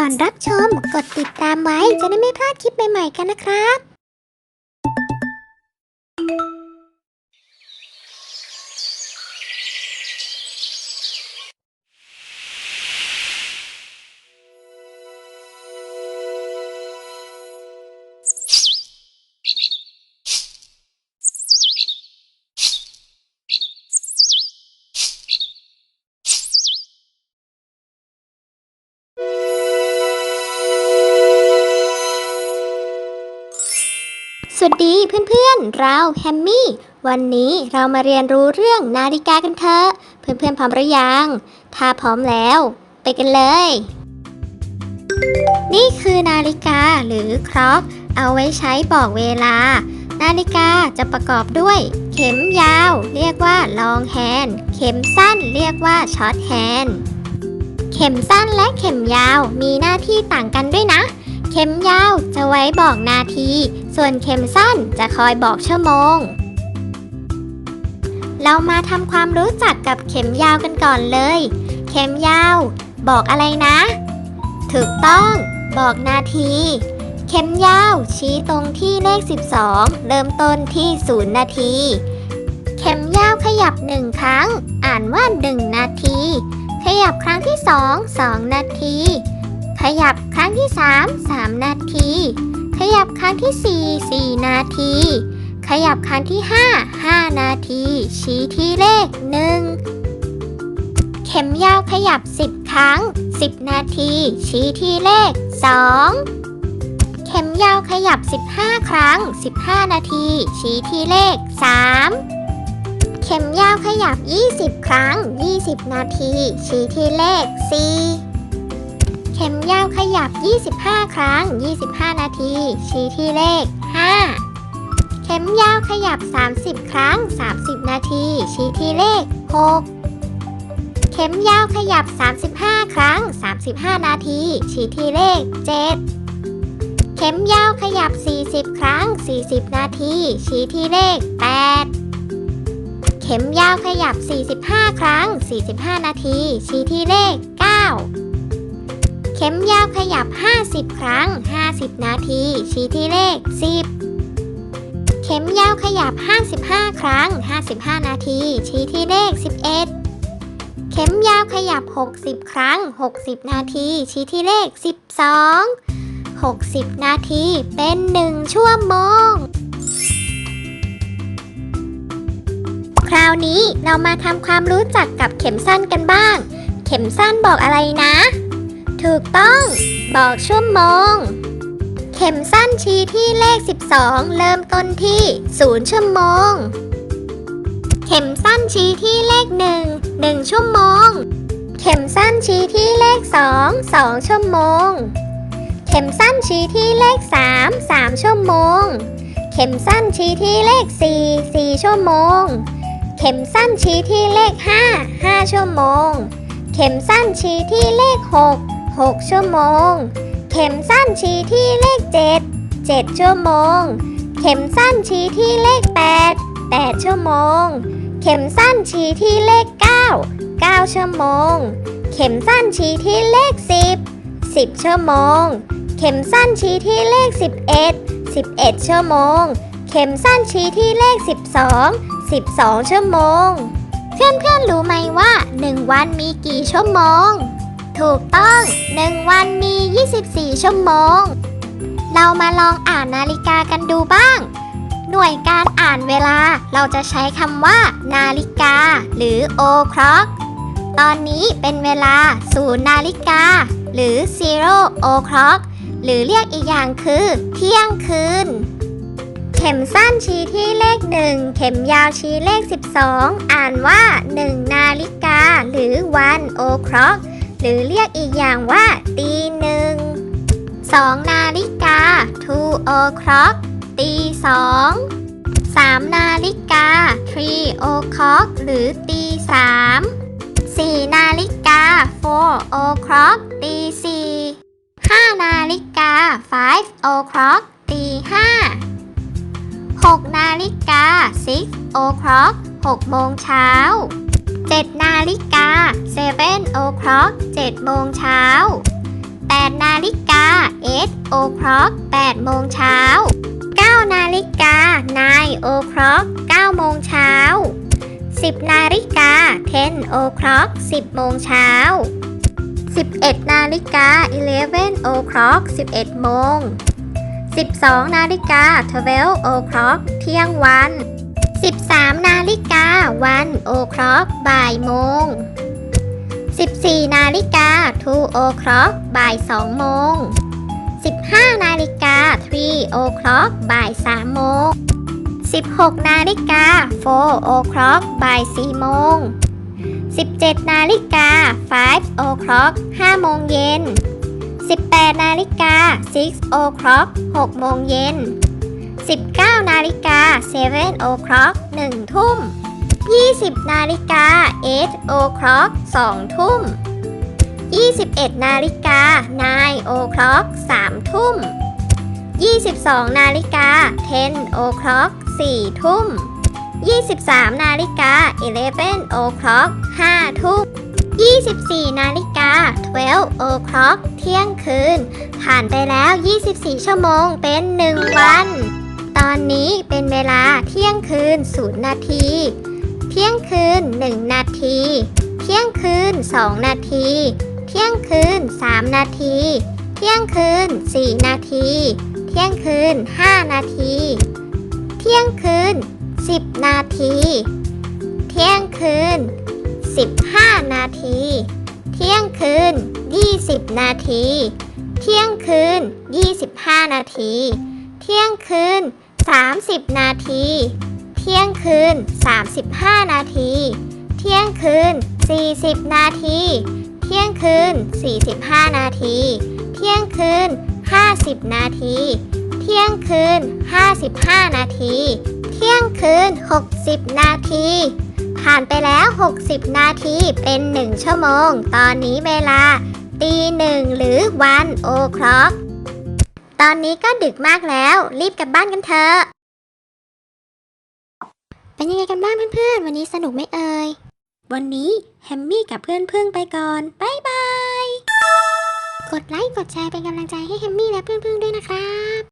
ก่อนรับชม กดติดตามไว้จะได้ไม่พลาดคลิปใหม่ๆกันนะครับ วัสดีเพื่อนๆ เราแฮมมี่ วันนี้เรามาเรียนรู้เรื่องนาฬิกากันเถอะ เพื่อนๆพร้อมหรือยัง ถ้าพร้อมแล้ว ไปกันเลย นี่คือนาฬิกาหรือคล็อกเอาไว้ใช้บอกเวลา นาฬิกาจะประกอบด้วย เข็มยาว เรียกว่า long hand เข็มสั้นเรียกว่า short hand เข็มสั้นและเข็มยาวมีหน้าที่ต่างกันด้วยนะ เข็มยาวจะไว้บอกนาที ส่วนเข็มสั้นจะคอยบอกชั่วโมง เรามาทำความรู้จักกับเข็มยาวกันก่อนเลย เข็มยาว บอกอะไรนะ ถูกต้อง บอกนาที เข็มยาวชี้ตรงที่เลข 12 เริ่มต้นที่ 0 นาที เข็มยาวขยับหนึ่งครั้ง อ่านว่า 1 นาที ขยับครั้งที่ 2 2 นาที ขยับครั้งที่ 3 3 นาที ขยับครั้งที่ 4 4 นาที ขยับครั้งที่ 5 5 นาที ชี้ที่เลข 1 เข็มยาวขยับ 10 ครั้ง 10 นาที ชี้ที่เลข 2 เข็มยาวขยับ 15 ครั้ง 15 นาที ชี้ที่เลข 3 เข็มยาวขยับ 20 ครั้ง 20 นาที ชี้ที่เลข 4 เข็มยาวขยับ 25 ครั้ง 25 นาที ชี้ที่เลข 5 เข็มยาวขยับ 30 ครั้ง 30 นาที ชี้ที่เลข 6 เข็มยาวขยับ 35 ครั้ง 35 นาที ชี้ที่เลข 7 เข็มยาวขยับ 40 ครั้ง 40 นาที ชี้ที่เลข 8 เข็มยาวขยับ 45 ครั้ง 45 นาที ชี้ที่เลข 9 เข็มยาวขยับ 50 ครั้ง 50 นาที ชี้ที่เลข 10 เข็มยาวขยับ 55 ครั้ง 55 นาที ชี้ที่เลข 11 เข็มยาวขยับ 60 ครั้ง 60 นาที ชี้ที่เลข 12 60 นาที เป็น 1 ชั่วโมง คราวนี้เรามาทำความรู้จักกับเข็มสั้นกันบ้าง เข็มสั้นบอกอะไรนะ ถูกต้อง บอกชั่วโมง เข็มสั้นชี้ที่เลข 12 เริ่มต้นที่ 0 ชั่วโมง เข็มสั้นชี้ที่เลข 1 1 ชั่วโมง เข็มสั้นชี้ที่เลข 2 2 ชั่วโมง เข็มสั้นชี้ที่เลข 3 3 ชั่วโมง เข็มสั้นชี้ที่เลข 4 4 ชั่วโมง เข็มสั้นชี้ที่เลข 5 5 ชั่วโมง เข็มสั้นชี้ที่เลข 6 6 ชั่วโมง เข็มสั้นชี้ที่เลข 7 7 ชั่วโมง เข็มสั้นชี้ที่เลข 8 8 ชั่วโมง เข็มสั้นชี้ที่เลข 9 9 ชั่วโมง เข็มสั้นชี้ที่เลข 10 10 ชั่วโมง เข็มสั้นชี้ที่เลข 11 11 ชั่วโมง เข็มสั้นชี้ที่เลข 12 12 ชั่วโมง เพื่อนๆรู้ไหมว่า 1 วันมีกี่ชั่วโมง ถูกต้อง 1 วันมี 24 ชั่วโมง เรามาลองอ่านนาฬิกากันดูบ้าง หน่วยการอ่านเวลาเราจะใช้คำว่า นาฬิกา หรือ o clock ตอนนี้เป็นเวลา0นาฬิกา หรือ zero o clock หรือเรียกอีกอย่างคือ เที่ยงคืน เข็มสั้นชี้ที่เลข 1 เข็มยาวชี้เลข 12 อ่านว่า 1 นาฬิกา หรือ one o'clock หรือเรียกอีกอย่างว่าตีหนึ่ง2นาฬิกา two o'clock ตีสองสามนาฬิกา three o'clock หรือตีสามสี่นาฬิกา four o'clock ตีสี่ห้านาฬิกา five o'clock ตีห้าหกนาฬิกา six o'clock หกโมงเช้า เจ็ดนาฬิกา seven o'clock เจ็ดโมงเช้า8นาฬิกา8 o'clock 8โมงเช้า9นาฬิกา9 o'clock 9โมงเช้า10นาฬิกา10 o'clock 10โมงเช้า11นาฬิกา11 o'clock 11โมง12นาฬิกา12 o'clock เที่ยงวัน 13 นาฬิกา1 o'clock บ่ายโมง 14 นาฬิกา2 o'clock บ่าย2โมง 15 นาฬิกา3 o'clock บ่าย3โมง 16 นาฬิกา4 o'clock บ่าย4โมง 17 นาฬิกา5 o'clock 5โมงเย็น 18 นาฬิกา6 o'clock 6โมงเย็น 19 นาฬิกา7 o'clock 1 ทุ่ม 20 นาฬิกา8 o'clock 2 ทุ่ม 21 นาฬิกา9 o'clock 3 ทุ่ม 22 นาฬิกา10 o'clock 4 ทุ่ม 23 นาฬิกา11 o'clock 5 ทุ่ม 24 นาฬิกา12 o'clock เที่ยงคืน ผ่านไปแล้ว 24 ชั่วโมงเป็น 1 วัน ตอนนี้เป็นเวลาเที่ยงคืน 0 นาที เที่ยงคืน 1 นาที เที่ยงคืน 2 นาที เที่ยงคืน 3 นาที เที่ยงคืน 4 นาที เที่ยงคืน 5 นาที เที่ยงคืน 10 นาที เที่ยงคืน 15 นาที เที่ยงคืน 20 นาที เที่ยงคืน 25 นาทีเที่ยงคืน 30 นาที เที่ยงคืน 35 นาที เที่ยงคืน 40 นาที เที่ยงคืน 45 นาที เที่ยงคืน 50 นาที เที่ยงคืน 55 นาที เที่ยงคืน 60 นาที ผ่านไปแล้ว 60 นาทีเป็น 1 ชั่วโมง ตอนนี้เวลาตีหนึ่งหรือวันโอคล็อก ตอนนี้ก็ดึกมากแล้ว รีบกลับบ้านกันเถอะ เป็นยังไงกันบ้างเพื่อนๆ วันนี้สนุกไหมเอ่ย วันนี้แฮมมี่กับเพื่อนพึ่งไปก่อนบายบาย กดไลค์ กดแชร์เป็นกำลังใจให้แฮมมี่และเพื่อนๆด้วยนะครับ